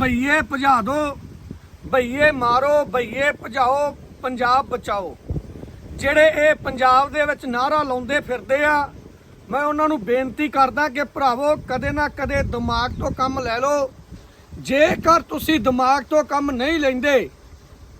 ਭਈਏ ਭਜਾ ਦਿਓ ਭਈਏ ਮਾਰੋ ਭਈਏ ਭਜਾਓ, ਪੰਜਾਬ ਬਚਾਓ। ਜਿਹੜੇ ਇਹ ਪੰਜਾਬ ਦੇ ਵਿੱਚ ਨਾਰਾ ਲਾਉਂਦੇ ਫਿਰਦੇ ਆ, ਮੈਂ ਉਹਨਾਂ ਨੂੰ ਬੇਨਤੀ ਕਰਦਾ ਕਿ ਭਰਾਵੋ, ਕਦੇ ਨਾ ਕਦੇ ਦਿਮਾਗ ਤੋਂ ਕੰਮ ਲੈ ਲਓ। ਜੇਕਰ ਤੁਸੀਂ ਦਿਮਾਗ ਤੋਂ ਕੰਮ ਨਹੀਂ ਲੈਂਦੇ,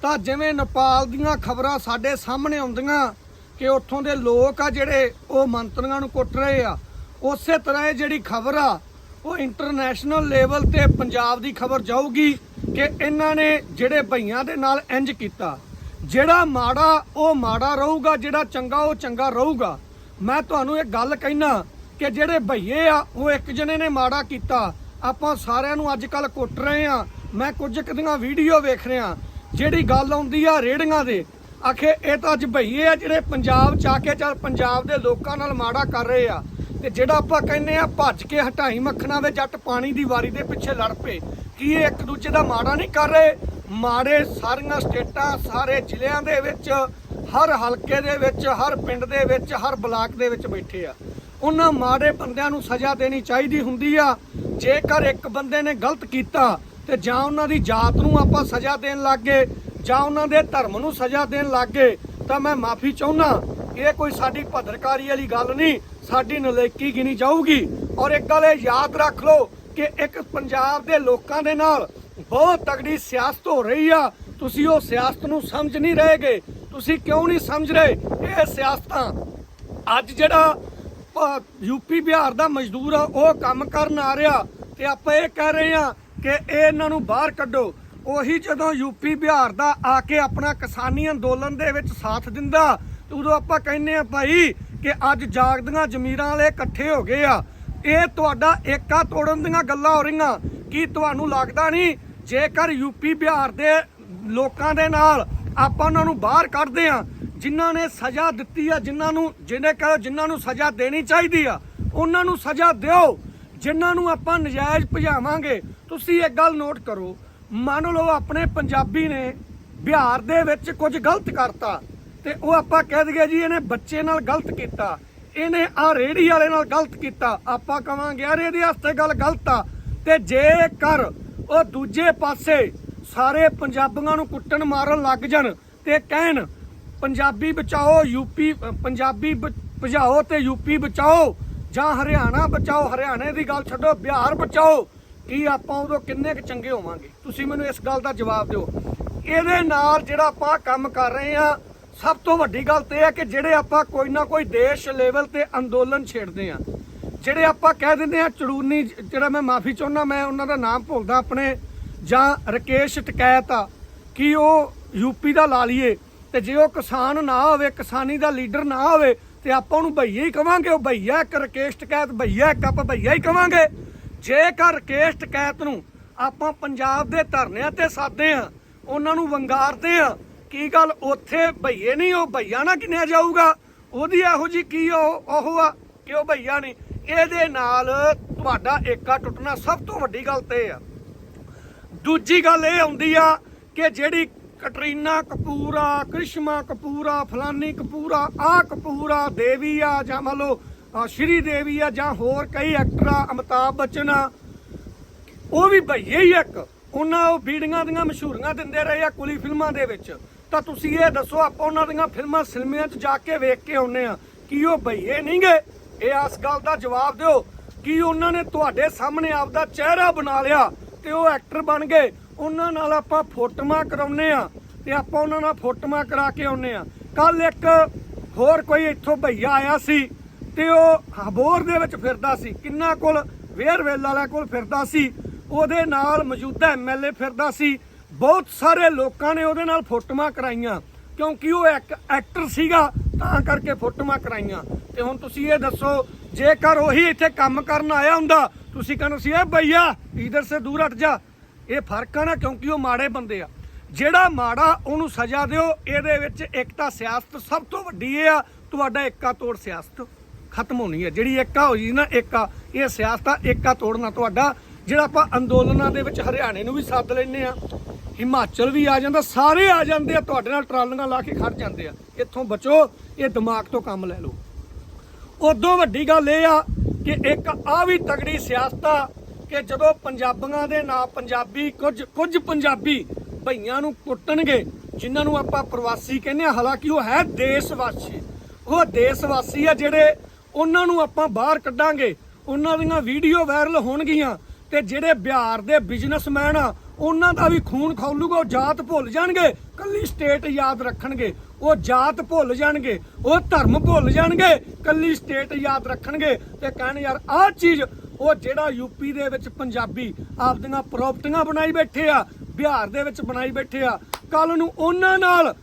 ਤਾਂ ਜਿਵੇਂ ਨੇਪਾਲ ਦੀਆਂ ਖਬਰਾਂ ਸਾਡੇ ਸਾਹਮਣੇ ਆਉਂਦੀਆਂ ਕਿ ਉੱਥੋਂ ਦੇ ਲੋਕ ਆ ਜਿਹੜੇ ਉਹ ਮੰਤਰੀਆਂ ਨੂੰ ਕੁੱਟ ਰਹੇ ਆ, ਉਸੇ ਤਰ੍ਹਾਂ ਇਹ ਜਿਹੜੀ ਖਬਰ ਆ ਉਹ ਇੰਟਰਨੈਸ਼ਨਲ ਲੈਵਲ ਤੇ ਪੰਜਾਬ ਦੀ ਖਬਰ ਜਾਊਗੀ ਕਿ ਇਹਨਾਂ ਨੇ ਜਿਹੜੇ ਭਈਆਂ ਦੇ ਨਾਲ ਇੰਜ ਕੀਤਾ। ਜਿਹੜਾ ਮਾੜਾ, ਉਹ ਮਾੜਾ ਰਹੂਗਾ, ਜਿਹੜਾ ਚੰਗਾ, ਉਹ ਚੰਗਾ ਰਹੂਗਾ। ਮੈਂ ਤੁਹਾਨੂੰ ਇਹ ਗੱਲ ਕਹਿਣਾ ਕਿ ਜਿਹੜੇ ਭਈਏ ਆ, ਉਹ ਇੱਕ ਜਣੇ ਨੇ ਮਾੜਾ ਕੀਤਾ। ਆਪਾਂ ਸਾਰਿਆਂ ਨੂੰ ਅੱਜ ਕੱਲ ਕੁੱਟ ਰਹੇ ਆ। ਮੈਂ ਕੁਝ ਕੁ ਦੀਆਂ ਵੀਡੀਓ ਵੇਖ ਰਿਹਾ। ਜਿਹੜੀ ਗੱਲ ਆਉਂਦੀ ਆ ਰੇੜੀਆਂ ਦੇ, ਆਖੇ ਇਹ ਤਾਂ ਅੱਜ ਭਈਏ ਆ ਜਿਹੜੇ ਪੰਜਾਬ ਚ ਆ ਕੇ ਚੱਲ ਪੰਜਾਬ ਦੇ ਲੋਕਾਂ ਨਾਲ ਮਾੜਾ ਕਰ ਰਹੇ ਆ। ਤੇ ਜਿਹੜਾ ਆਪਾਂ ਕਹਿੰਦੇ ਆ ਭੱਜ ਕੇ ਹਟਾਈ ਮੱਖਣਾ ਦੇ ਜੱਟ ਪਾਣੀ ਦੀ ਵਾਰੀ ਦੇ ਪਿੱਛੇ ਲੜ ਪਏ, ਕੀ ਇਹ ਇੱਕ ਦੂਜੇ ਦਾ ਮਾੜਾ ਨਹੀਂ ਕਰ ਰਹੇ? ਮਾੜੇ ਸਾਰੀਆਂ ਸਟੇਟਾਂ, ਸਾਰੇ ਜ਼ਿਲ੍ਹਿਆਂ ਦੇ ਵਿੱਚ, ਹਰ ਹਲਕੇ ਦੇ ਵਿੱਚ, ਹਰ ਪਿੰਡ ਦੇ ਵਿੱਚ, ਹਰ ਬਲਾਕ ਦੇ ਵਿੱਚ ਬੈਠੇ ਆ। ਉਹਨਾਂ ਮਾੜੇ ਬੰਦਿਆਂ ਨੂੰ ਸਜ਼ਾ ਦੇਣੀ ਚਾਹੀਦੀ ਹੁੰਦੀ ਆ। ਜੇਕਰ ਇੱਕ ਬੰਦੇ ਨੇ ਗਲਤ ਕੀਤਾ, ਤੇ ਜਾਂ ਉਹਨਾਂ ਦੀ ਜਾਤ ਨੂੰ ਆਪਾਂ ਸਜ਼ਾ ਦੇਣ ਲੱਗੇ ਜਾਂ ਉਹਨਾਂ ਦੇ ਧਰਮ ਨੂੰ ਸਜ਼ਾ ਦੇਣ ਲੱਗੇ ਤਾਂ ਮੈਂ ਮਾਫੀ ਚਾਹੁੰਦਾ, ਇਹ ਕੋਈ ਸਾਡੀ ਭਦਰਕਾਰੀ ਵਾਲੀ ਗੱਲ ਨਹੀਂ। ਸਾਡੀ ਨਲੇਕੀ ਗਿਣੀ ਜਾਊਗੀ। ਔਰ ਇੱਕ ਗੱਲ ਇਹ ਯਾਦ ਰੱਖ ਲਓ ਕਿ ਇੱਕ ਪੰਜਾਬ ਦੇ ਲੋਕਾਂ ਦੇ ਨਾਲ ਬਹੁਤ ਤਗੜੀ ਸਿਆਸਤ ਹੋ ਰਹੀ ਆ। ਤੁਸੀਂ ਉਹ ਸਿਆਸਤ ਨੂੰ ਸਮਝ ਨਹੀਂ ਰਹੇਗੇ। ਤੁਸੀਂ ਕਿਉਂ ਨਹੀਂ ਸਮਝ ਰਹੇ ਇਹ ਸਿਆਸਤਾਂ? ਅੱਜ ਜਿਹੜਾ ਪ- ਯੂਪੀ ਬਿਹਾਰ ਦਾ ਮਜ਼ਦੂਰ ਆ, ਉਹ ਕੰਮ ਕਰਨ ਆ ਰਿਹਾ। ਤੇ ਆਪਾਂ ਇਹ ਕਹਿ ਰਹੇ ਆ ਕਿ ਇਹ ਇਹਨਾਂ ਨੂੰ ਬਾਹਰ ਕੱਢੋ। ਉਹੀ ਜਦੋਂ ਯੂਪੀ ਬਿਹਾਰ ਦਾ ਆ ਕੇ ਆਪਣਾ ਕਿਸਾਨੀ ਅੰਦੋਲਨ ਦੇ ਵਿੱਚ ਸਾਥ ਦਿੰਦਾ ਉਦੋਂ ਆਪਾਂ ਕਹਿੰਦੇ ਆ, ਭਾਈ ਕਿ ਅੱਜ ਜਾਗਦੀਆਂ ਜ਼ਮੀਰਾਂ ਵਾਲੇ ਇਕੱਠੇ ਹੋ ਗਏ ਆ। ਇਹ ਤੁਹਾਡਾ ਏਕਾ ਤੋੜਨ ਦੀਆਂ ਗੱਲਾਂ ਹੋ ਰਹੀਆਂ। ਕੀ ਤੁਹਾਨੂੰ ਲੱਗਦਾ ਨਹੀਂ, ਜੇਕਰ ਯੂਪੀ ਬਿਹਾਰ ਦੇ ਲੋਕਾਂ ਦੇ ਨਾਲ ਆਪਾਂ ਉਹਨਾਂ ਨੂੰ ਬਾਹਰ ਕੱਢਦੇ ਆ ਜਿਨ੍ਹਾਂ ਨੇ ਸਜ਼ਾ ਦਿੱਤੀ ਆ, ਜਿਨ੍ਹਾਂ ਨੂੰ, ਜਿਹਨੇ ਕਹੋ, ਜਿਨ੍ਹਾਂ ਨੂੰ ਸਜ਼ਾ ਦੇਣੀ ਚਾਹੀਦੀ ਆ, ਉਹਨਾਂ ਨੂੰ ਸਜ਼ਾ ਦਿਓ। ਜਿਨ੍ਹਾਂ ਨੂੰ ਆਪਾਂ ਨਜਾਇਜ਼ ਭਜਾਵਾਂਗੇ, ਤੁਸੀਂ ਇੱਕ ਗੱਲ ਨੋਟ ਕਰੋ। ਮੰਨ ਲਓ ਆਪਣੇ ਪੰਜਾਬੀ ਨੇ ਬਿਹਾਰ ਦੇ ਵਿੱਚ ਕੁਝ ਗਲਤ ਕਰਤਾ। ਤੇ ਉਹ ਆਪਾਂ ਕਹਿ ਦਈਏ ਜੀ ਇਹਨੇ ਬੱਚੇ ਨਾਲ ਗਲਤ ਕੀਤਾ। ਇਹਨੇ ਆ ਰੇੜੀ ਵਾਲੇ ਨਾਲ ਗਲਤ ਕੀਤਾ। ਆਪਾਂ ਕਵਾਂਗੇ ਯਾਰ ਇਹਦੇ ਵਾਸਤੇ ਗੱਲ ਗਲਤ ਆ। ਤੇ ਜੇਕਰ ਉਹ ਦੂਜੇ ਪਾਸੇ ਸਾਰੇ ਪੰਜਾਬੀਆਂ ਨੂੰ ਕੁੱਟਣ ਮਾਰਨ ਲੱਗ ਜਾਣ ਤੇ ਕਹਿਣ ਪੰਜਾਬੀ ਬਚਾਓ ਯੂਪੀ ਅ, ਪੰਜਾਬੀ ਬ- ਭਜਾਓ ਤੇ ਯੂਪੀ ਬਚਾਓ ਜਾਂ ਹਰਿਆਣਾ ਬਚਾਓ ਹਰਿਆਣੇ ਦੀ ਗੱਲ ਛੱਡੋ ਬਿਹਾਰ ਬਚਾਓ ਕੀ ਆਪਾਂ ਉਦੋਂ ਕਿੰਨੇ ਕੁ ਚੰਗੇ ਹੋਵਾਂਗੇ? ਤੁਸੀਂ ਮੈਨੂੰ ਇਸ ਗੱਲ ਦਾ ਜਵਾਬ ਦਿਓ। ਇਹਦੇ ਨਾਲ ਜਿਹੜਾ ਆਪਾਂ ਕੰਮ ਕਰ ਰਹੇ ਆ ਸਭ ਤੋਂ ਵੱਡੀ ਗੱਲ ਤੇ ਇਹ ਹੈ ਕਿ ਜਿਹੜੇ ਆਪਾਂ ਕੋਈ ਨਾ ਕੋਈ ਦੇਸ਼ ਲੈਵਲ ਤੇ ਅੰਦੋਲਨ ਛੇੜਦੇ ਆ ਜਿਹੜੇ ਆਪਾਂ ਕਹਿ ਦਿੰਦੇ ਆ ਚੜੂਨੀ ਜਿਹੜਾ ਮੈਂ ਮਾਫੀ ਚਾਹੁੰਦਾ, ਮੈਂ ਉਹਨਾਂ ਦਾ ਨਾਮ ਭੁੱਲਦਾ ਆਪਣੇ, ਜਾਂ ਰਕੇਸ਼ ਟਕੈਤ ਆ, ਕਿ ਉਹ ਯੂਪੀ ਦਾ ਲਾ ਲਈਏ, ਤੇ ਜੇ ਉਹ ਕਿਸਾਨ ਨਾ ਹੋਵੇ, ਕਿਸਾਨੀ ਦਾ ਲੀਡਰ ਨਾ ਹੋਵੇ, ਤੇ ਆਪਾਂ ਉਹਨੂੰ ਭਈਆ ਹੀ ਕਵਾਂਗੇ, ਉਹ ਭਈਆ ਇੱਕ ਰਕੇਸ਼ ਟਕੈਤ, ਭਈਆ ਇੱਕ ਆਪਾਂ ਭਈਆ ਹੀ ਕਵਾਂਗੇ। ਜੇਕਰ ਰਕੇਸ਼ ਟਕੈਤ ਨੂੰ ਆਪਾਂ ਪੰਜਾਬ ਦੇ ਧਰਨਿਆਂ ਤੇ ਸਾਦੇ ਆ ਉਹਨਾਂ ਨੂੰ ਵੰਗਾਰਦੇ ਆ ਕੀ ਗੱਲ ਉੱਥੇ ਭਈਏ ਨਹੀਂ, ਉਹ ਭਈਆ ਨਾ ਕਿੰਨਿਆ ਜਾਊਗਾ? ਉਹਦੀ ਇਹੋ ਜੀ ਕੀ ਉਹ ਉਹ ਆ ਕਿ ਉਹ ਭਈਆ ਨਹੀਂ? ਇਹਦੇ ਨਾਲ ਤੁਹਾਡਾ ਏਕਾ ਟੁੱਟਣਾ ਸਭ ਤੋਂ ਵੱਡੀ ਗੱਲ ਤੇ ਇਹ ਆ। ਦੂਜੀ ਗੱਲ ਇਹ ਆਉਂਦੀ ਆ ਕਿ ਜਿਹੜੀ ਕਟਰੀਨਾ ਕਪੂਰ ਆ ਕ੍ਰਿਸ਼ਮਾ ਕਪੂਰ ਆ ਫਲਾਨੀ ਕਪੂਰ ਆ ਆ ਕਪੂਰ ਆ ਦੇਵੀ ਆ, ਜਾਂ ਮੰਨ ਲਓ ਸ਼੍ਰੀ ਦੇਵੀ ਆ, ਜਾਂ ਹੋਰ ਕਈ ਐਕਟਰ ਆ, ਅਮਿਤਾਭ ਬੱਚਨ ਆ, ਉਹ ਵੀ ਭਈਏ ਹੀ ਇੱਕ। ਉਹਨਾਂ ਉਹ ਬੀੜੀਆਂ ਦੀਆਂ ਮਸ਼ਹੂਰੀਆਂ ਦਿੰਦੇ ਰਹੇ ਆ ਕੁਲੀ ਫਿਲਮਾਂ ਦੇ ਵਿੱਚ। ਤਾਂ ਤੁਸੀਂ ਇਹ ਦੱਸੋ, ਆਪਾਂ ਉਹਨਾਂ ਦੀਆਂ ਫਿਲਮਾਂ ਸਿਨੇਮਿਆਂ 'ਚ ਜਾ ਕੇ ਵੇਖ ਕੇ ਆਉਨੇ ਆ ਕੀ ਉਹ ਭਈਏ ਨਹੀਂਗੇ ਇਹ ਇਸ ਗੱਲ ਦਾ ਜਵਾਬ ਦਿਓ ਕਿ ਉਹਨਾਂ ਨੇ ਤੁਹਾਡੇ ਸਾਹਮਣੇ ਆਪਦਾ ਚਿਹਰਾ ਬਣਾ ਲਿਆ ਤੇ ਉਹ ਐਕਟਰ ਬਣ ਗਏ। ਉਹਨਾਂ ਨਾਲ ਆਪਾਂ ਫੋਟੋਆਂ ਕਰਾਉਨੇ ਆ ਤੇ ਆਪਾਂ ਉਹਨਾਂ ਨਾਲ ਫੋਟੋਆਂ ਕਰਾ ਕੇ ਆਉਨੇ ਆ ਕੱਲ ਇੱਕ ਹੋਰ ਕੋਈ ਇੱਥੋਂ ਭਈਆ ਆਇਆ ਸੀ ਤੇ ਉਹ ਹਬੋਰ ਦੇ ਵਿੱਚ ਫਿਰਦਾ ਸੀ। ਕਿੰਨਾ ਕੋਲ ਵੇਅਰਵੈਲ ਵਾਲਿਆਂ ਕੋਲ ਫਿਰਦਾ ਸੀ। ਉਹਦੇ ਨਾਲ ਮੌਜੂਦਾ ਐਮਐਲਏ ਫਿਰਦਾ ਸੀ। ਬਹੁਤ ਸਾਰੇ ਲੋਕਾਂ ਨੇ ਉਹਦੇ ਨਾਲ ਫੋਟੋਆਂ ਕਰਾਈਆਂ, ਕਿਉਂਕਿ ਉਹ ਇੱਕ ਐਕਟਰ ਸੀਗਾ, ਤਾਂ ਕਰਕੇ ਫੋਟੋਆਂ ਕਰਾਈਆਂ। ਤੇ ਹੁਣ ਤੁਸੀਂ ਇਹ ਦੱਸੋ, ਜੇਕਰ ਉਹੀ ਇੱਥੇ ਕੰਮ ਕਰਨ ਆਇਆ ਹੁੰਦਾ, ਤੁਸੀਂ ਕਹਿੰਦੇ ਸੀ ਇਹ ਭਈਆ ਇਧਰ ਸੇ ਦੂਰ ਹਟ ਜਾ। ਇਹ ਫ਼ਰਕ ਆ ਨਾ, ਕਿਉਂਕਿ ਉਹ ਮਾੜੇ ਬੰਦੇ ਆ। ਜਿਹੜਾ ਮਾੜਾ ਉਹਨੂੰ ਸਜ਼ਾ ਦਿਓ, ਇਹਦੇ ਵਿੱਚ ਇੱਕ ਤਾਂ ਸਿਆਸਤ ਸਭ ਤੋਂ ਵੱਡੀ ਇਹ ਆ, ਤੁਹਾਡਾ ਏਕਾ ਤੋੜ ਸਿਆਸਤ ਖਤਮ ਹੋਣੀ ਹੈ ਜਿਹੜੀ ਏਕਾ ਹੋਈ ਨਾ ਏਕਾ ਇਹ ਸਿਆਸਤ ਆ ਏਕਾ ਤੋੜਨਾ ਤੁਹਾਡਾ ਜਿਹੜਾ ਆਪਾਂ ਅੰਦੋਲਨਾਂ ਦੇ ਵਿੱਚ ਹਰਿਆਣੇ ਨੂੰ ਵੀ ਸੱਦ ਲੈਨੇ ਆ ਹਿਮਾਚਲ ਵੀ ਆ ਜਾਂਦਾ, ਸਾਰੇ ਆ ਜਾਂਦੇ ਆ, ਤੁਹਾਡੇ ਨਾਲ ਟਰਾਲੀਆਂ ਲਾ ਕੇ ਖੜ ਜਾਂਦੇ ਆ। ਇੱਥੋਂ ਬਚੋ, ਇਹ ਦਿਮਾਗ ਤੋਂ ਕੰਮ ਲੈ ਲਓ। ਉਦੋਂ ਵੱਡੀ ਗੱਲ ਇਹ ਆ ਕਿ ਇੱਕ ਆ ਵੀ ਤਗੜੀ ਸਿਆਸਤ ਆ ਕਿ ਜਦੋਂ ਪੰਜਾਬੀਆਂ ਦੇ ਨਾਂ ਪੰਜਾਬੀ, ਕੁਝ ਕੁਝ ਪੰਜਾਬੀ ਭਈਆਂ ਨੂੰ ਕੁੱਟਣਗੇ, ਜਿਨ੍ਹਾਂ ਨੂੰ ਆਪਾਂ ਪ੍ਰਵਾਸੀ ਕਹਿੰਦੇ ਆ ਹਾਲਾਂਕਿ ਉਹ ਹੈ ਦੇਸ਼ਵਾਸੀ। ਉਹ ਦੇਸ਼ਵਾਸੀ ਆ ਜਿਹੜੇ ਉਹਨਾਂ ਨੂੰ ਆਪਾਂ ਬਾਹਰ ਕੱਢਾਂਗੇ। ਉਹਨਾਂ ਦੀਆਂ ਵੀਡੀਓ ਵਾਇਰਲ ਹੋਣਗੀਆਂ। ਤੇ ਜਿਹੜੇ ਬਿਹਾਰ ਦੇ ਬਿਜ਼ਨਸਮੈਨ ਆ, ਉਹਨਾਂ ਦਾ ਵੀ ਖੂਨ ਖੌਲੂਗਾ ਉਹ ਜਾਤ ਭੁੱਲ ਜਾਣਗੇ, ਕੱਲੀ ਸਟੇਟ ਯਾਦ ਰੱਖਣਗੇ, ਉਹ ਜਾਤ ਭੁੱਲ ਜਾਣਗੇ, ਉਹ ਧਰਮ ਭੁੱਲ ਜਾਣਗੇ, ਕੱਲੀ ਸਟੇਟ ਯਾਦ ਰੱਖਣਗੇ ਤੇ ਕਹਿਣ ਯਾਰ, ਆਹ ਚੀਜ਼, ਉਹ ਜਿਹੜਾ ਯੂਪੀ ਦੇ ਵਿੱਚ ਪੰਜਾਬੀ ਆਪਦੀਆਂ ਪ੍ਰਾਪਰਟੀਆਂ ਬਣਾਈ ਬੈਠੇ ਆ, ਬਿਹਾਰ ਦੇ ਵਿੱਚ ਬਣਾਈ ਬੈਠੇ ਆ ਕੱਲ ਨੂੰ ਉਹਨਾਂ ਨਾਲ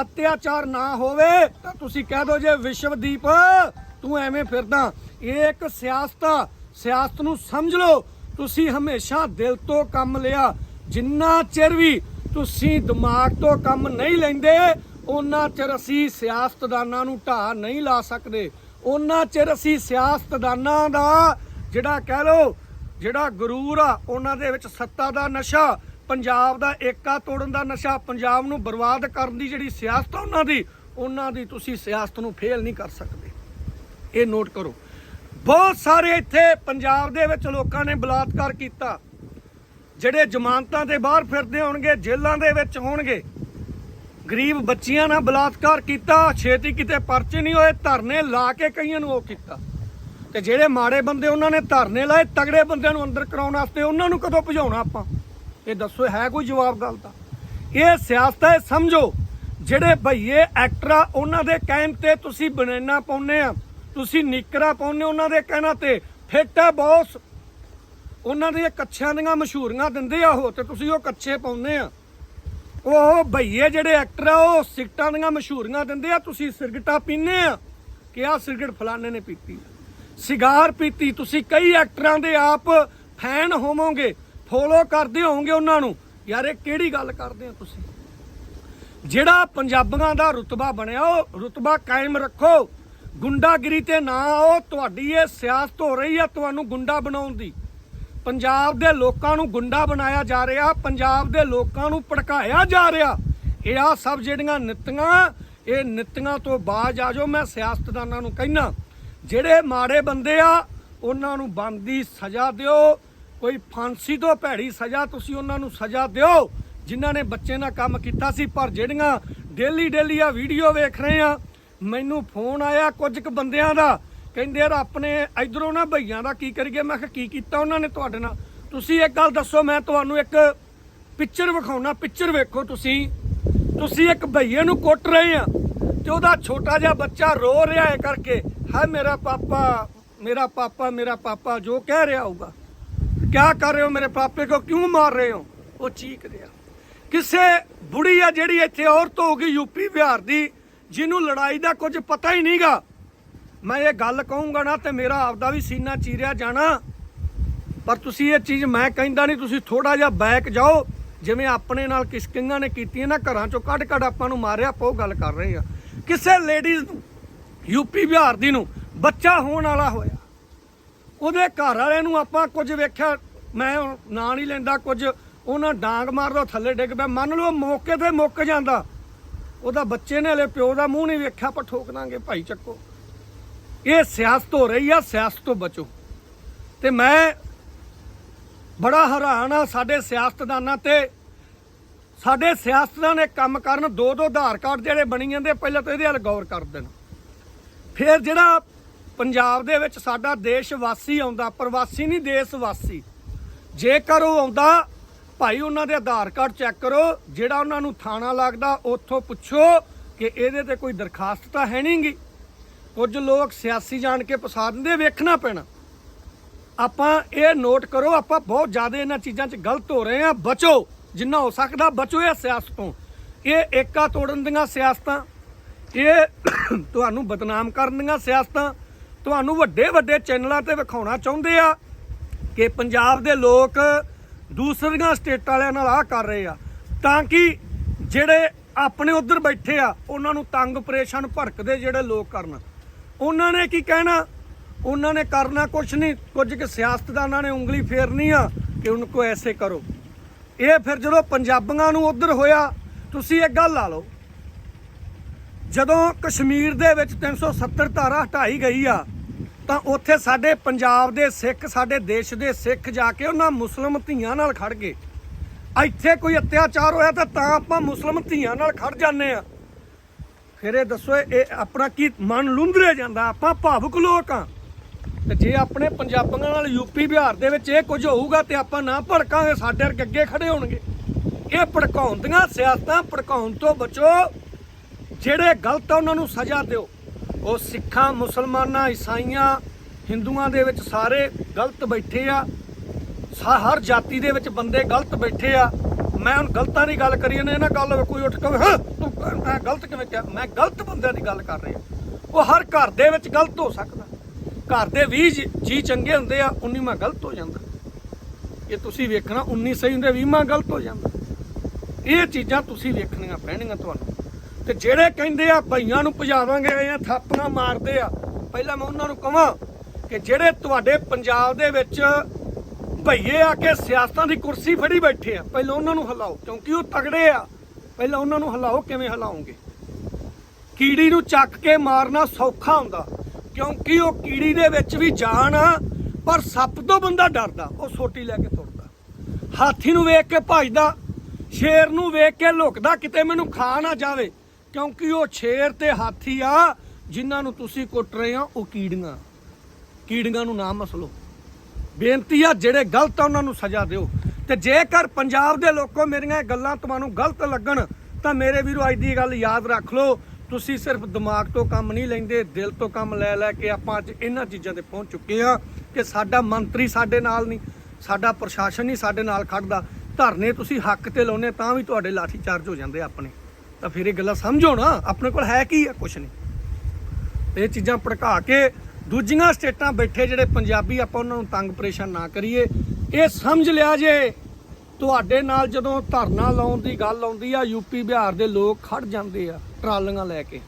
ਅਤਿਆਚਾਰ ਨਾ ਹੋਵੇ, ਤਾਂ ਤੁਸੀਂ ਕਹਿ ਦਿਓ ਜੇ ਵਿਸ਼ਵਦੀਪ, ਤੂੰ ਐਵੇਂ ਫਿਰਦਾ, ਇਹ ਇੱਕ ਸਿਆਸਤ ਆ, ਸਿਆਸਤ ਨੂੰ ਸਮਝ ਲਓ ਤੁਸੀਂ ਹਮੇਸ਼ਾ ਦਿਲ ਤੋਂ ਕੰਮ ਲਿਆ। ਜਿੰਨਾ ਚਿਰ ਵੀ ਤੁਸੀਂ ਦਿਮਾਗ ਤੋਂ ਕੰਮ ਨਹੀਂ ਲੈਂਦੇ ਉਹਨਾਂ ਚਿਰ ਅਸੀਂ ਸਿਆਸਤਦਾਨਾਂ ਨੂੰ ਢਾਹ ਨਹੀਂ ਲਾ ਸਕਦੇ। ਉਹਨਾਂ ਚਿਰ ਅਸੀਂ ਸਿਆਸਤਦਾਨਾਂ ਦਾ ਜਿਹੜਾ ਕਹਿ ਲਓ, ਜਿਹੜਾ ਗਰੂਰ ਆ ਉਹਨਾਂ ਦੇ ਵਿੱਚ ਸੱਤਾ ਦਾ ਨਸ਼ਾ, ਪੰਜਾਬ ਦਾ ਏਕਾ ਤੋੜਨ ਦਾ ਨਸ਼ਾ, ਪੰਜਾਬ ਨੂੰ ਬਰਬਾਦ ਕਰਨ ਦੀ ਜਿਹੜੀ ਸਿਆਸਤ ਆ ਉਹਨਾਂ ਦੀ ਉਹਨਾਂ ਦੀ ਤੁਸੀਂ ਸਿਆਸਤ ਨੂੰ ਫੇਲ ਨਹੀਂ ਕਰ ਸਕਦੇ। ਇਹ ਨੋਟ ਕਰੋ। ਬਹੁਤ ਸਾਰੇ ਇੱਥੇ ਪੰਜਾਬ ਦੇ ਵਿੱਚ ਲੋਕਾਂ ਨੇ ਬਲਾਤਕਾਰ ਕੀਤਾ। ਜਿਹੜੇ ਜ਼ਮਾਨਤਾਂ ਤੇ ਬਾਹਰ ਫਿਰਦੇ ਹੋਣਗੇ, ਜੇਲ੍ਹਾਂ ਦੇ ਵਿੱਚ ਹੋਣਗੇ। ਗਰੀਬ ਬੱਚੀਆਂ ਨਾਲ ਬਲਾਤਕਾਰ ਕੀਤਾ, ਛੇਤੀ ਕਿਤੇ ਪਰਚੇ ਨਹੀਂ ਹੋਏ, ਧਰਨੇ ਲਾ ਕੇ ਕਈਆਂ ਨੂੰ ਉਹ ਕੀਤਾ। ਤੇ ਜਿਹੜੇ ਮਾੜੇ ਬੰਦੇ ਉਹਨਾਂ ਨੇ ਧਰਨੇ ਲਾਏ, ਤਗੜੇ ਬੰਦਿਆਂ ਨੂੰ ਅੰਦਰ ਕਰਾਉਣ ਵਾਸਤੇ ਉਹਨਾਂ ਨੂੰ ਕਦੋਂ ਭਜਾਉਣਾ ਆਪਾਂ? ਇਹ ਦੱਸੋ ਹੈ ਕੋਈ ਜਵਾਬ ਗੱਲ ਦਾ ਇਹ ਸਿਆਸਤ ਹੈ, ਸਮਝੋ। ਜਿਹੜੇ ਭਈਏ ਐਕਟਰ ਆ ਉਹਨਾਂ ਦੇ ਕਹਿਣ ਤੇ ਤੁਸੀਂ ਬਨੈਨਾ ਪਾਉਨੇ ਆ। ਤੁਸੀਂ ਨਿਕਰਾ ਪਾਉਂਦੇ ਉਹਨਾਂ ਦੇ ਕਹਿਣਾ ਤੇ, ਫਿੱਟ ਹੈ ਬੌਸ। ਉਹਨਾਂ ਦੀਆਂ ਕੱਛਿਆਂ ਦੀਆਂ ਮਸ਼ਹੂਰੀਆਂ ਦਿੰਦੇ ਆ ਉਹ ਤੇ ਤੁਸੀਂ ਉਹ ਕੱਛੇ ਪਾਉਂਦੇ ਆ। ਉਹ ਭਈਏ ਜਿਹੜੇ ਐਕਟਰ ਆ, ਉਹ ਸਿਗਟਾਂ ਦੀਆਂ ਮਸ਼ਹੂਰੀਆਂ ਦਿੰਦੇ ਆ, ਤੁਸੀਂ ਸਿਗਰਟਾਂ ਪੀਂਦੇ ਆ। ਕਿ ਆ ਸਿਗਰਟ ਫਲਾਣੇ ਨੇ ਪੀਤੀ। ਸਿਗਾਰ ਪੀਤੀ, ਤੁਸੀਂ ਕਈ ਐਕਟਰਾਂ ਦੇ ਆਪ ਫੈਨ ਹੋਵੋਗੇ ਫੋਲੋ ਕਰਦੇ ਹੋਵੋਗੇ ਉਹਨਾਂ ਨੂੰ। ਯਾਰ ਇਹ ਕਿਹੜੀ ਗੱਲ ਕਰਦੇ ਆ ਤੁਸੀਂ? ਜਿਹੜਾ ਪੰਜਾਬੀਆਂ ਦਾ ਰੁਤਬਾ ਬਣਿਆ, ਉਹ ਰੁਤਬਾ ਕਾਇਮ ਰੱਖੋ। ਗੁੰਡਾਗਿਰੀ ਤੇ ਨਾ ਆਓ, ਤੁਹਾਡੀ ਇਹ ਸਿਆਸਤ ਹੋ ਰਹੀ ਆ ਤੁਹਾਨੂੰ ਗੁੰਡਾ ਬਣਾਉਣ ਦੀ। ਪੰਜਾਬ ਦੇ ਲੋਕਾਂ ਨੂੰ ਗੁੰਡਾ ਬਣਾਇਆ ਜਾ ਰਿਹਾ, ਪੰਜਾਬ ਦੇ ਲੋਕਾਂ ਨੂੰ ਭੜਕਾਇਆ ਜਾ ਰਿਹਾ। ਇਹ ਆ ਸਭ ਜਿਹੜੀਆਂ ਨੀਤੀਆਂ, ਇਹ ਨੀਤੀਆਂ ਤੋਂ ਬਾਜ ਆ ਜਾਓ, ਮੈਂ ਸਿਆਸਤਦਾਨਾਂ ਨੂੰ ਕਹਿਣਾ ਜਿਹੜੇ ਮਾੜੇ ਬੰਦੇ ਆ, ਉਹਨਾਂ ਨੂੰ ਬੰਦੀ ਸਜ਼ਾ ਦਿਓ। ਕੋਈ ਫਾਂਸੀ ਤੋਂ ਭੈੜੀ ਸਜ਼ਾ ਤੁਸੀਂ ਉਹਨਾਂ ਨੂੰ ਸਜ਼ਾ ਦਿਓ। ਜਿਨ੍ਹਾਂ ਨੇ ਬੱਚੇ ਨਾਲ ਕੰਮ ਕੀਤਾ ਸੀ, ਪਰ ਜਿਹੜੀਆਂ ਡੇਲੀ ਡੇਲੀ ਆ ਵੀਡੀਓ ਵੇਖ ਰਹੇ ਆ ਮੈਨੂੰ ਫੋਨ ਆਇਆ ਕੁਝ ਕੁ ਬੰਦਿਆਂ ਦਾ। ਕਹਿੰਦੇ ਯਾਰ ਆਪਣੇ ਇਧਰੋਂ ਨਾ ਭਈਆਂ ਦਾ ਕੀ ਕਰੀਏ? ਮੈਂ ਕਿਹਾ, ਕੀ ਕੀਤਾ ਉਹਨਾਂ ਨੇ ਤੁਹਾਡੇ ਨਾਲ? ਤੁਸੀਂ ਇੱਕ ਗੱਲ ਦੱਸੋ, ਮੈਂ ਤੁਹਾਨੂੰ ਇੱਕ ਪਿਕਚਰ ਵਿਖਾਉਣਾ। ਪਿਕਚਰ ਵੇਖੋ ਤੁਸੀਂ। ਤੁਸੀਂ ਇੱਕ ਭਈਏ ਨੂੰ ਕੁੱਟ ਰਹੇ ਆ ਤੇ ਉਹਦਾ ਛੋਟਾ ਜਿਹਾ ਬੱਚਾ ਰੋ ਰਿਹਾ ਹੈ ਕਰਕੇ। ਹੈ ਮੇਰਾ ਪਾਪਾ ਮੇਰਾ ਪਾਪਾ ਮੇਰਾ ਪਾਪਾ, ਜੋ ਕਹਿ ਰਿਹਾ ਹੋਊਗਾ। ਕਿਆ ਕਰ ਰਹੇ ਹੋ ਮੇਰੇ ਪਾਪੇ ਕੋ? ਕਿਉਂ ਮਾਰ ਰਹੇ ਹੋ? ਉਹ ਚੀਕ ਰਿਹਾ। ਕਿਸੇ ਬੁੜੀ ਆ ਜਿਹੜੀ ਇੱਥੇ ਔਰਤ ਹੋ ਗਈ ਯੂਪੀ ਬਿਹਾਰ ਦੀ। ਜਿਹਨੂੰ ਲੜਾਈ ਦਾ ਕੁਝ ਪਤਾ ਹੀ ਨਹੀਂਗਾ। ਮੈਂ ਇਹ ਗੱਲ ਕਹੂੰਗਾ ਨਾ ਤੇ ਮੇਰਾ ਆਪਦਾ ਵੀ ਸੀਨਾ ਚੀਰਿਆ ਜਾਣਾ। ਪਰ ਤੁਸੀਂ ਇਹ ਚੀਜ਼ ਮੈਂ ਕਹਿੰਦਾ ਨਹੀਂ, ਤੁਸੀਂ ਥੋੜਾ ਜਿਹਾ ਬੈਕ ਜਾਓ। ਜਿਵੇਂ ਆਪਣੇ ਨਾਲ ਕਿਸਕਿੰਗਾਂ ਨੇ ਕੀਤੀਆਂ ਨਾ, ਘਰਾਂ ਚੋਂ ਕੱਢ ਕੱਢ ਆਪਾਂ ਨੂੰ ਮਾਰਿਆ ਪੋ ਗੱਲ ਕਰ ਰਹੇ ਆ ਕਿਸੇ ਲੇਡੀਜ਼ ਨੂੰ ਯੂਪੀ ਬਿਹਾਰ ਦੀ ਨੂੰ ਬੱਚਾ ਹੋਣ ਵਾਲਾ ਹੋਇਆ। ਉਹਦੇ ਘਰ ਵਾਲਿਆਂ ਨੂੰ ਆਪਾਂ ਕੁਝ ਵੇਖਿਆ, ਮੈਂ ਹੁਣ ਨਾਂ ਨਹੀਂ ਲੈਂਦਾ ਕੁਝ। ਉਹਨਾਂ ਡਾਂਗ ਮਾਰਦਾ, ਥੱਲੇ ਡਿੱਗ ਪਿਆ। ਮੰਨ ਲਓ ਮੌਕੇ ਤੇ ਮੁੱਕ ਜਾਂਦਾ। ਉਹਦਾ ਬੱਚੇ ਨੇ ਹਲੇ ਪਿਓ ਦਾ ਮੂੰਹ ਨਹੀਂ ਵੇਖਿਆ ਪਰ ਠੋਕ ਦਾਂਗੇ, ਭਾਈ ਚੱਕੋ। ਇਹ ਸਿਆਸਤ ਹੋ ਰਹੀ ਆ, ਸਿਆਸਤ ਤੋਂ ਬਚੋ। ਤੇ ਮੈਂ ਬੜਾ ਹੈਰਾਨ ਆ, ਸਾਡੇ ਸਿਆਸਤਦਾਨਾਂ ਤੇ, ਸਾਡੇ ਸਿਆਸਤਦਾਨ ਇਹ ਕੰਮ ਕਰਨ ਦੋ ਦੋ ਆਧਾਰ ਕਾਰਡ ਜਿਹੜੇ ਬਣੀ ਜਾਂਦੇ, ਪਹਿਲਾਂ ਤਾਂ ਇਹਦੇ ਵੱਲ ਗੌਰ ਕਰ ਦੇਣ। ਫਿਰ ਜਿਹੜਾ ਪੰਜਾਬ ਦੇ ਵਿੱਚ ਸਾਡਾ ਦੇਸ਼ ਵਾਸੀ ਆਉਂਦਾ, ਪ੍ਰਵਾਸੀ ਨਹੀਂ ਦੇਸ਼ ਵਾਸੀ ਜੇਕਰ ਉਹ ਆਉਂਦਾ ਭਾਈ, ਉਹਨਾਂ ਦੇ ਆਧਾਰ ਕਾਰਡ ਚੈੱਕ ਕਰੋ, ਜਿਹੜਾ ਉਹਨਾਂ ਨੂੰ ਥਾਣਾ ਲੱਗਦਾ, ਉੱਥੋਂ ਪੁੱਛੋ ਕਿ ਇਹਦੇ ਤੇ ਕੋਈ ਦਰਖਾਸਤ ਤਾਂ ਹੈ ਨਹੀਂਗੀ ਕੁਝ ਲੋਕ ਸਿਆਸੀ ਜਾਣ ਕੇ ਪਸਾ ਦਿੰਦੇ, ਵੇਖਣਾ ਪੈਣਾ। ਆਪਾਂ ਇਹ ਨੋਟ ਕਰੋ, ਆਪਾਂ ਬਹੁਤ ਜ਼ਿਆਦਾ ਇਹਨਾਂ ਚੀਜ਼ਾਂ 'ਚ ਗਲਤ ਹੋ ਰਹੇ ਆ ਬਚੋ, ਜਿੰਨਾ ਹੋ ਸਕਦਾ ਬਚੋ ਇਹ ਸਿਆਸਤ ਤੋਂ। ਇਹ ਏਕਾ ਤੋੜਨ ਦੀਆਂ ਸਿਆਸਤਾਂ, ਇਹ ਤੁਹਾਨੂੰ ਬਦਨਾਮ ਕਰਨ ਦੀਆਂ ਸਿਆਸਤਾਂ, ਤੁਹਾਨੂੰ ਵੱਡੇ ਵੱਡੇ ਚੈਨਲਾਂ ਤੇ ਵਿਖਾਉਣਾ ਚਾਹੁੰਦੇ ਆ ਕਿ ਪੰਜਾਬ ਦੇ ਲੋਕ ਦੂਸਰੀਆਂ ਸਟੇਟਾਂ ਵਾਲਿਆਂ ਨਾਲ ਆਹ ਕਰ ਰਹੇ ਆ। ਤਾਂ ਕਿ ਜਿਹੜੇ ਆਪਣੇ ਉਧਰ ਬੈਠੇ ਆ, ਉਹਨਾਂ ਨੂੰ ਤੰਗ ਪਰੇਸ਼ਾਨ ਭੜਕਦੇ ਜਿਹੜੇ ਲੋਕ ਕਰਨ। ਉਹਨਾਂ ਨੇ ਕੀ ਕਹਿਣਾ? ਉਹਨਾਂ ਨੇ ਕਰਨਾ ਕੁਛ ਨਹੀਂ। ਕੁਝ ਕਿ ਸਿਆਸਤਦਾਨਾਂ ਨੇ ਉਂਗਲੀ ਫੇਰਨੀ ਆ ਕਿ ਉਹਨਾਂ ਕੋ ਐਸੇ ਕਰੋ। ਇਹ ਫਿਰ ਜਦੋਂ ਪੰਜਾਬੀਆਂ ਨੂੰ ਉਧਰ ਹੋਇਆ, ਤੁਸੀਂ ਇਹ ਗੱਲ ਲਾ ਲਓ। ਜਦੋਂ ਕਸ਼ਮੀਰ ਦੇ ਵਿੱਚ 370 ਧਾਰਾ ਹਟਾਈ ਗਈ ਆ ਤਾਂ ਉੱਥੇ ਸਾਡੇ ਪੰਜਾਬ ਦੇ ਸਿੱਖ, ਸਾਡੇ ਦੇਸ਼ ਦੇ ਸਿੱਖ ਜਾ ਕੇ ਉਹਨਾਂ ਮੁਸਲਮ ਧੀਆਂ ਨਾਲ ਖੜ ਗਏ। ਇੱਥੇ ਕੋਈ ਅਤਿਆਚਾਰ ਹੋਇਆ ਤਾਂ ਤਾਂ ਆਪਾਂ ਮੁਸਲਮ ਧੀਆਂ ਨਾਲ ਖੜ ਜਾਂਦੇ ਆ ਫਿਰ ਇਹ ਦੱਸੋ, ਇਹ ਆਪਣਾ ਕੀ ਮਨ ਲੁੰਦਰੇ ਜਾਂਦਾ? ਆਪਾਂ ਭਾਵੁਕ ਲੋਕ ਆ ਤੇ ਜੇ ਆਪਣੇ ਪੰਜਾਬੀਆਂ ਨਾਲ ਯੂਪੀ, ਬਿਹਾਰ ਦੇ ਵਿੱਚ ਇਹ ਕੁਝ ਹੋਊਗਾ ਤੇ ਆਪਾਂ ਨਾ ਭੜਕਾਂਗੇ, ਸਾਡੇ ਵਰਗੇ ਅੱਗੇ ਖੜੇ ਹੋਣਗੇ। ਇਹ ਭੜਕਾਉਂਦੀਆਂ ਸਿਆਸਤਾਂ ਭੜਕਾਉਣ ਤੋਂ ਬਚੋ। ਜਿਹੜੇ ਗਲਤ ਆ, ਉਹਨਾਂ ਨੂੰ ਸਜ਼ਾ ਦਿਓ। ਉਹ ਸਿੱਖਾਂ, ਮੁਸਲਮਾਨਾਂ, ਈਸਾਈਆਂ, ਹਿੰਦੂਆਂ ਦੇ ਵਿੱਚ ਸਾਰੇ ਗਲਤ ਬੈਠੇ ਆ। ਹਰ ਜਾਤੀ ਦੇ ਵਿੱਚ ਬੰਦੇ ਗਲਤ ਬੈਠੇ ਆ। ਮੈਂ ਹੁਣ ਗਲਤਾਂ ਦੀ ਗੱਲ ਕਰੀ ਨੇ ਨਾ ਗੱਲ ਕੋਈ ਉੱਠ ਕੇ ਤੂੰ ਮੈਂ ਗਲਤ ਕਿਵੇਂ ਕਿਹਾ? ਮੈਂ ਗਲਤ ਬੰਦਿਆਂ ਦੀ ਗੱਲ ਕਰ ਰਿਹਾ। ਉਹ ਹਰ ਘਰ ਦੇ ਵਿੱਚ ਗਲਤ ਹੋ ਸਕਦਾ। ਘਰ ਦੇ 20 ਜੀ- ਜੀ ਚੰਗੇ ਹੁੰਦੇ ਆ 19ਵਾਂ ਗਲਤ ਹੋ ਜਾਂਦਾ। ਇਹ ਤੁਸੀਂ ਵੇਖਣਾ 19 ਸਹੀ ਹੁੰਦੇ 20ਵਾਂ ਗਲਤ ਹੋ ਜਾਂਦਾ। ਇਹ ਚੀਜ਼ਾਂ ਤੁਸੀਂ ਵੇਖਣੀਆਂ ਪੈਣੀਆਂ ਤੁਹਾਨੂੰ। ਤੇ ਜਿਹੜੇ ਕਹਿੰਦੇ ਆ ਭਈਆਂ ਨੂੰ ਭਜਾਵਾਂਗੇ ਜਾਂ ਥਾਪਣਾ ਮਾਰਦੇ ਆ। ਪਹਿਲਾਂ ਮੈਂ ਉਹਨਾਂ ਨੂੰ ਕਹਾਂ ਕਿ ਜਿਹੜੇ ਤੁਹਾਡੇ ਪੰਜਾਬ ਦੇ ਵਿੱਚ ਭਈਏ ਆ ਕੇ ਸਿਆਸਤਾਂ ਦੀ ਕੁਰਸੀ ਫੜੀ ਬੈਠੇ ਆ, ਪਹਿਲਾਂ ਉਹਨਾਂ ਨੂੰ ਹਿਲਾਓ, ਕਿਉਂਕਿ ਉਹ ਤਗੜੇ ਆ। ਪਹਿਲਾਂ ਉਹਨਾਂ ਨੂੰ ਹਿਲਾਓ, ਕਿਵੇਂ ਹਿਲਾਓਗੇ? ਕੀੜੀ ਨੂੰ ਚੱਕ ਕੇ ਮਾਰਨਾ ਸੌਖਾ ਹੁੰਦਾ, ਕਿਉਂਕਿ ਉਹ ਕੀੜੀ ਦੇ ਵਿੱਚ ਵੀ ਜਾਨ ਆ, ਪਰ ਸੱਪ ਤੋਂ ਬੰਦਾ ਡਰਦਾ, ਉਹ ਸੋਟੀ ਲੈ ਕੇ ਤੁਰਦਾ। ਹਾਥੀ ਨੂੰ ਵੇਖ ਕੇ ਭੱਜਦਾ, ਸ਼ੇਰ ਨੂੰ ਵੇਖ ਕੇ ਲੁਕਦਾ, ਕਿਤੇ ਮੈਨੂੰ ਖਾ ਨਾ ਜਾਵੇ। ਕਿਉਂਕਿ ਉਹ ਸ਼ੇਰ ਤੇ ਹਾਥੀ ਆ, ਜਿਨ੍ਹਾਂ ਨੂੰ ਤੁਸੀਂ ਕੁੱਟ ਰਹੇ ਆ ਉਹ ਕੀੜੀਆਂ। ਕੀੜੀਆਂ ਨੂੰ ਨਾ ਮਸਲੋ। ਬੇਨਤੀ ਆ, ਜਿਹੜੇ ਗਲਤ ਆ, ਉਹਨਾਂ ਨੂੰ ਸਜ਼ਾ ਦਿਓ। ਤੇ ਜੇਕਰ ਪੰਜਾਬ ਦੇ ਲੋਕੋ ਮੇਰੀਆਂ ਇਹ ਗੱਲਾਂ ਤੁਹਾਨੂੰ ਗਲਤ ਲੱਗਣ, ਤਾਂ ਮੇਰੇ ਵੀਰੋ, ਅੱਜ ਦੀ ਗੱਲ ਯਾਦ ਰੱਖ ਲਓ। ਤੁਸੀਂ ਸਿਰਫ ਦਿਮਾਗ ਤੋਂ ਕੰਮ ਨਹੀਂ ਲੈਂਦੇ, ਦਿਲ ਤੋਂ ਕੰਮ ਲੈ ਲੈ ਕੇ ਆਪਾਂ ਅੱਜ ਇਹਨਾਂ ਚੀਜ਼ਾਂ ਤੇ ਪਹੁੰਚ ਚੁੱਕੇ ਆ ਕਿ ਸਾਡਾ ਮੰਤਰੀ ਸਾਡੇ ਨਾਲ ਨਹੀਂ, ਸਾਡਾ ਪ੍ਰਸ਼ਾਸਨ ਨਹੀਂ ਸਾਡੇ ਨਾਲ ਖੜਦਾ। ਧਰਨੇ ਤੁਸੀਂ ਹੱਕ ਤੇ ਲਾਉਨੇ ਤਾਂ ਵੀ ਤੁਹਾਡੇ ਲਾਠੀ ਚਾਰਜ ਹੋ ਜਾਂਦੇ ਆਪਣੇ। ਤਾਂ ਫਿਰ ਇਹ ਗੱਲਾਂ ਸਮਝੋ ਨਾ। ਆਪਣੇ ਕੋਲ ਹੈ ਕੀ ਆ? ਕੁਛ ਨਹੀਂ। ਤੇ ਇਹ ਚੀਜ਼ਾਂ ਭੜਕਾ ਕੇ ਦੂਜੀਆਂ ਸਟੇਟਾਂ ਬੈਠੇ ਜਿਹੜੇ ਪੰਜਾਬੀ ਆਪਾਂ ਉਹਨਾਂ ਨੂੰ ਤੰਗ ਪਰੇਸ਼ਾਨ ਨਾ ਕਰੀਏ, ਇਹ ਸਮਝ ਲਿਆ ਜੇ। ਤੁਹਾਡੇ ਨਾਲ ਜਦੋਂ ਧਰਨਾ ਲਾਉਣ ਦੀ ਗੱਲ ਆਉਂਦੀ ਆ ਯੂਪੀ ਬਿਹਾਰ ਦੇ ਲੋਕ ਖੜ ਜਾਂਦੇ ਆ ਟਰਾਲੀਆਂ ਲੈ ਕੇ।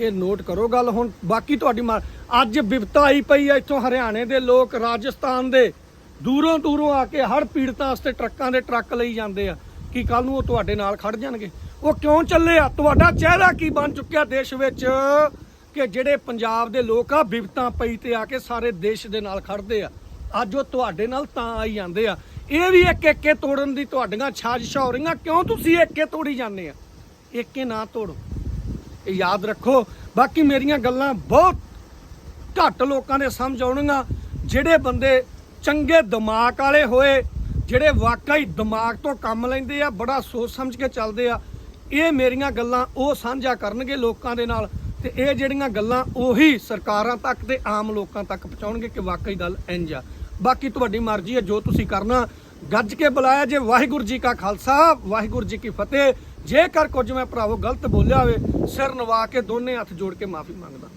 ਇਹ ਨੋਟ ਕਰੋ ਗੱਲ ਹੁਣ। ਬਾਕੀ ਤੁਹਾਡੀ ਮਰ- ਅੱਜ ਵਿਪਤਾ ਆਈ ਪਈ ਆ ਇੱਥੋਂ ਹਰਿਆਣੇ ਦੇ ਲੋਕ, ਰਾਜਸਥਾਨ ਦੇ। ਦੂਰੋਂ ਦੂਰੋਂ ਆ ਕੇ ਹੜ ਪੀੜਤਾਂ ਵਾਸਤੇ ਟਰੱਕਾਂ ਦੇ ਟਰੱਕ ਲਈ ਜਾਂਦੇ ਆ। ਕਿ ਕੱਲ ਨੂੰ ਉਹ ਤੁਹਾਡੇ ਨਾਲ ਖੜ ਜਾਣਗੇ? ਉਹ ਕਿਉਂ ਚੱਲੇ ਆ? ਤੁਹਾਡਾ ਚਿਹਰਾ ਕੀ ਬਣ ਚੁੱਕਿਆ ਦੇਸ਼ ਵਿੱਚ ਕਿ ਜਿਹੜੇ ਪੰਜਾਬ ਦੇ ਲੋਕ ਆ ਬਿਪਤਾ ਪਈ ਤੇ ਆ ਕੇ ਸਾਰੇ ਦੇਸ਼ ਦੇ ਨਾਲ ਖੜਦੇ ਆ। ਅੱਜ ਉਹ ਤੁਹਾਡੇ ਨਾਲ ਤਾਂ ਆਈ ਜਾਂਦੇ ਆ। ਇਹ ਵੀ ਇੱਕ ਇੱਕੇ ਤੋੜਨ ਦੀ ਤੁਹਾਡੀਆਂ ਸਾਜ਼ਿਸ਼ਾਂ ਹੋ ਰਹੀਆਂ। ਕਿਉਂ ਤੁਸੀਂ ਇੱਕੇ ਤੋੜੀ ਜਾਂਦੇ ਆ? ਇੱਕੇ ਨਾ ਤੋੜੋ। ਇਹ ਯਾਦ ਰੱਖੋ, ਬਾਕੀ ਮੇਰੀਆਂ ਗੱਲਾਂ ਬਹੁਤ ਘੱਟ ਲੋਕਾਂ ਦੇ ਸਮਝ ਆਉਣਗੀਆਂ। ਜਿਹੜੇ ਬੰਦੇ ਚੰਗੇ ਦਿਮਾਗ ਵਾਲੇ ਹੋਏ, ਜਿਹੜੇ ਵਾਕਈ ਦਿਮਾਗ ਤੋਂ ਕੰਮ ਲੈਂਦੇ ਆ, ਬੜਾ ਸੋਚ ਸਮਝ ਕੇ ਚੱਲਦੇ ਆ ਇਹ ਮੇਰੀਆਂ ਗੱਲਾਂ ਉਹ ਸਾਂਝਾ ਕਰਨਗੇ ਲੋਕਾਂ ਦੇ ਨਾਲ ਤੇ ਇਹ ਜਿਹੜੀਆਂ ਗੱਲਾਂ ਉਹੀ ਸਰਕਾਰਾਂ ਤੱਕ ਤੇ ਆਮ ਲੋਕਾਂ ਤੱਕ ਪਹੁੰਚਾਉਣਗੇ ਕਿ ਵਾਕਈ ਗੱਲ ਇੰਜ ਆ। ਬਾਕੀ ਤੁਹਾਡੀ ਮਰਜ਼ੀ ਹੈ, ਜੋ ਤੁਸੀਂ ਕਰਨਾ, ਗੱਜ ਕੇ ਬੁਲਾਇਆ ਜੇ ਵਾਹਿਗੁਰੂ ਜੀ ਕਾ ਖਾਲਸਾ, ਵਾਹਿਗੁਰੂ ਜੀ ਕੀ ਫਤਿਹ। ਜੇਕਰ ਕੁਝ ਮੈਂ ਭਰਾਵੋ ਗਲਤ ਬੋਲਿਆ ਹੋਵੇ, ਸਿਰ ਨਵਾ ਕੇ ਦੋਨੇ ਹੱਥ ਜੋੜ ਕੇ ਮਾਫੀ ਮੰਗਦਾ।